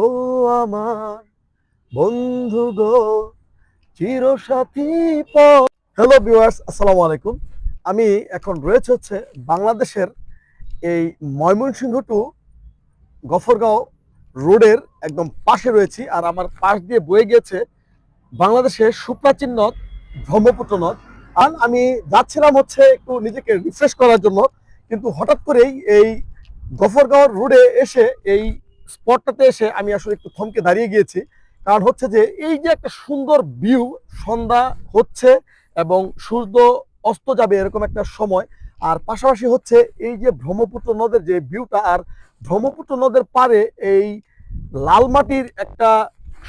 ও আমার বন্ধু গো, Chirosathi hello viewers আসসালামু আলাইকুম। আমি এখন রয়েছে হচ্ছে বাংলাদেশের এই ময়মনসিংহ টু গফরগাঁও রোডের একদম পাশে রয়েছি আর আমার পাশ দিয়ে বয়ে গিয়েছে বাংলাদেশের সুপ্রাচীন নদ, ব্রহ্মপুত্র নদ। আর আমি যাচ্ছিলাম হচ্ছে একটু নিজেকে রিফ্রেশ করার জন্য, কিন্তু হঠাৎ করেই এই গফরগাঁও রোডে এসে এই স্পটটাতে এসে আমি আসলে একটু থমকে দাঁড়িয়ে গিয়েছি। কারণ হচ্ছে যে, এই যে একটা সুন্দর ভিউ সন্ধ্যা হচ্ছে এবং সূর্য অস্ত যাবে এরকম একটা সময়। আর পাশাপাশি হচ্ছে এই যে ব্রহ্মপুত্র নদের যে ভিউটা আর ব্রহ্মপুত্র নদের পারে এই লাল মাটির একটা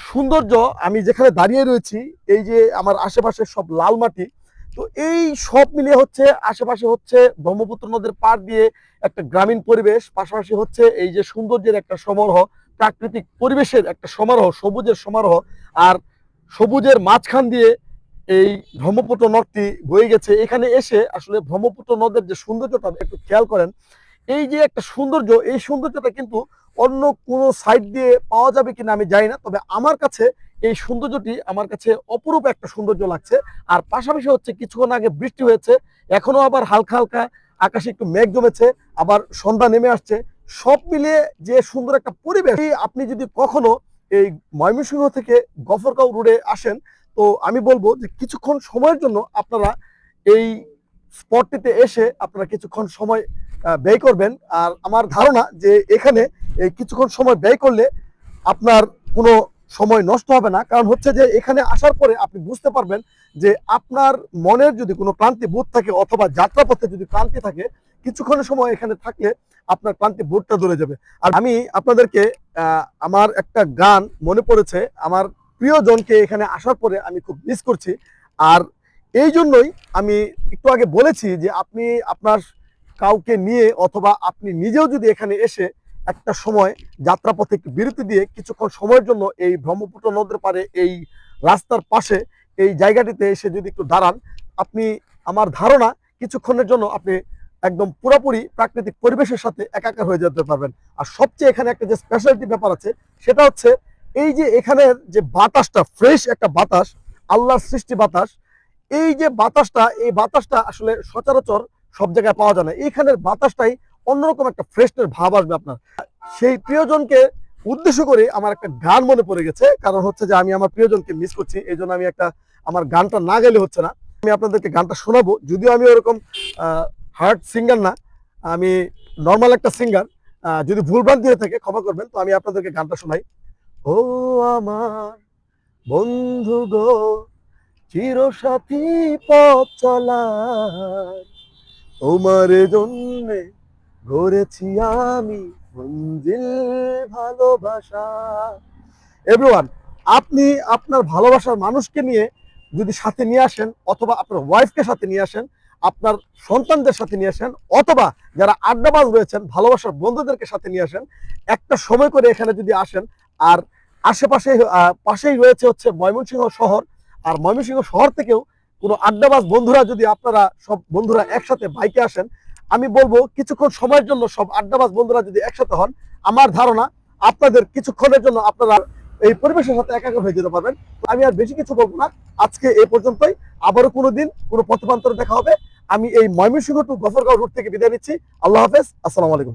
সৌন্দর্য আমি যেখানে দাঁড়িয়ে রয়েছি, এই যে আমার আশেপাশে সব লাল মাটি তো এই সব মিলিয়ে হচ্ছে আশেপাশে হচ্ছে ব্রহ্মপুত্র নদের পার দিয়ে একটা গ্রামীণ পরিবেশ, পাশাপাশি হচ্ছে এই যে সৌন্দর্যের একটা সমারোহ, প্রাকৃতিক পরিবেশের একটা সমারোহ, সবুজের সমারোহ, আর সবুজের মাঝখান দিয়ে এই ব্রহ্মপুত্র নদটি বয়ে গেছে। এখানে এসে আসলে ব্রহ্মপুত্র নদের যে সৌন্দর্যটা, একটু খেয়াল করেন, এই যে একটা সৌন্দর্য, এই সৌন্দর্যটা কিন্তু অন্য কোনো সাইড দিয়ে পাওয়া যাবে কিনা আমি জানি না, তবে আমার কাছে এই সৌন্দর্যটি আমার কাছে অপরূপ একটা সৌন্দর্য লাগছে। আর পাশাপাশি হচ্ছে কিছুক্ষণ আগে বৃষ্টি হয়েছে, এখনও আবার হালকা হালকা আকাশে একটু মেঘ জমেছে, আবার সন্ধ্যা নেমে আসছে। সব মিলিয়ে যে সুন্দর একটা পরিবেশ আপনি যদি কখনো এই ময়মনসিংহ থেকে গফরগাঁও রোডে আসেন, তো আমি বলব যে কিছুক্ষণ সময়ের জন্য আপনারা এই স্পটটিতে এসে আপনারা কিছুক্ষণ সময় ব্যয় করবেন। আর আমার ধারণা যে এখানে এই কিছুক্ষণ সময় ব্যয় করলে আপনার কোনো সময় নষ্ট হবে না। কারণ হচ্ছে যে এখানে আসার পরে আপনি বুঝতে পারবেন যে আপনার মনের যদি কোনো ক্লান্তি বোধ থাকে অথবা যাত্রাপথে যদি ক্লান্তি থাকে, কিছুক্ষণের সময় এখানে থাকলে আপনার ক্লান্তি বোধটা ধরে যাবে। আর আমি আপনাদেরকে আমার একটা গান মনে পড়েছে, আমার প্রিয়জনকে এখানে আসার পরে আমি খুব মিস করছি। আর এই জন্যই আমি একটু আগে বলেছি যে আপনি আপনার কাউকে নিয়ে অথবা আপনি নিজেও যদি এখানে এসে একটা সময় যাত্রাপথে বিরতি দিয়ে কিছুক্ষণ সময়ের জন্য এই ব্রহ্মপুত্র নদের পারে এই রাস্তার পাশে এই জায়গাটিতে এসে যদি একটু দাঁড়ান, আপনি আমার ধারণা কিছুক্ষণের জন্য আপনি একদম পুরোপুরি প্রাকৃতিক পরিবেশের সাথে একাকার হয়ে যেতে পারবেন। আর সবচেয়ে এখানে একটা যে স্পেশালিটি ব্যাপার আছে, সেটা হচ্ছে এই যে এখানের যে বাতাসটা ফ্রেশ একটা বাতাস, আল্লাহর সৃষ্টি বাতাস, এই যে বাতাসটা, এই বাতাসটা আসলে সচরাচর সব জায়গায় পাওয়া যায় না। এইখানের বাতাসটাই অন্যরকম একটা ফ্রেশনেস ভাব আসবে আপনার। সেই প্রিয়জনকে উদ্দেশ্য করে আমার একটা গান মনে পড়ে গেছে, কারণ হচ্ছে যে আমি আমার প্রিয়জনকে মিস করছি এই আমি একটা, আমার গানটা না গেলে হচ্ছে না। আমি আপনাদেরকে গানটা শোনাবো, যদিও আমি ওরকম হার্ড সিঙ্গার না, আমি নর্মাল একটা সিঙ্গার যদি ভুলভ্রান্তি হয়ে থাকে, ক্ষমা করবেন, তো আমি আপনাদেরকে গানটা শোনাই। ও আমার বন্ধু গো, চিরসাথী পথ চলার, তোমার জন্যে গড়েছি আমি মঞ্জিল ভালোবাসা। এভরিওয়ান আপনি আপনার ভালোবাসার মানুষকে নিয়ে যদি সাথে নিয়ে আসেন, অথবা আপনার ওয়াইফকে সাথে নিয়ে আসেন, আপনার সন্তানদের সাথে নিয়ে আসেন, অথবা যারা আড্ডাবাজ রয়েছেন, ভালোবাসার বন্ধুদেরকে সাথে নিয়ে আসেন, একটা সময় করে এখানে যদি আসেন, আর আশেপাশে পাশেই রয়েছে হচ্ছে ময়মনসিংহ শহর, আর ময়মনসিংহ শহর থেকেও কোনো আড্ডাবাজ বন্ধুরা যদি আপনারা সব বন্ধুরা একসাথে বাইকে আসেন আমি বলব কিছুক্ষণ সময়ের জন্য সব আড্ডাবাজ বন্ধুরা যদি একসাথে হন, আমার ধারণা আপনাদের কিছুক্ষণের জন্য আপনারা এই পরিবেশের সাথে একাকার হয়ে যেতে পারবেন। আমি আর বেশি কিছু বলব না। আজকে এই পর্যন্তই। আবারও কোনো দিন কোনো পথপান্তর দেখা হবে। আমি এই ময়মনসিংহ টু গফরগাঁও রুট থেকে বিদায় নিচ্ছি। আল্লাহ হাফেজ। আসসালামু আলাইকুম।